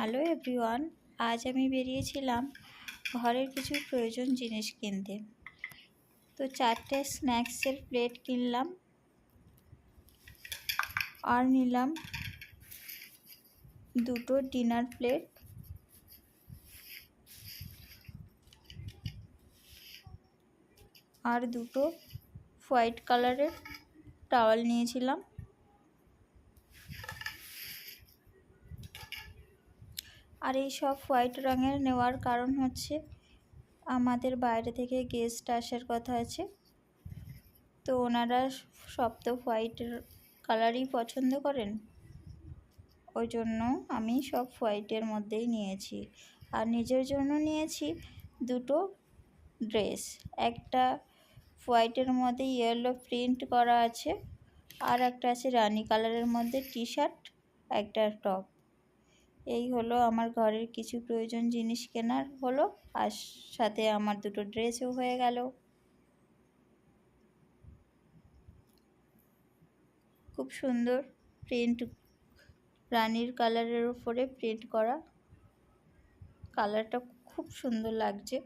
Hello everyone, আজ আমি বেরিয়েছিলাম ঘরের কিছু প্রয়োজন জিনিস কিনতে। তো চারটে স্ন্যাক্সের প্লেট কিনলাম, আর নিলাম দুটো ডিনার প্লেট। আর দুটো হোয়াইট কালারের টাওয়াল নিয়েছিলাম। আর এই সব হোয়াইট রঙের নেওয়ার কারণ হচ্ছে আমাদের বাইরে থেকে গেস্ট আসার কথা আছে। তো ওনারা সব তো হোয়াইট কালারই পছন্দ করেন। ওই জন্য আমি সব হোয়াইটের মধ্যেই নিয়েছি। আর নিজের জন্য নিয়েছি দুটো ড্রেস। একটা হোয়াইটের মধ্যে ইয়েলো প্রিন্ট করা আছে, আর একটা আছে রানি কালারের মধ্যে টি শার্ট একটা টপ। এই হলো আমার ঘরের কিছু প্রয়োজন জিনিস কেনার হলো, আর সাথে আমার দুটো ড্রেসও হয়ে গেল। খুব সুন্দর প্রিন্ট রানির কালারের উপরে প্রিন্ট করা। কালারটা খুব সুন্দর লাগছে।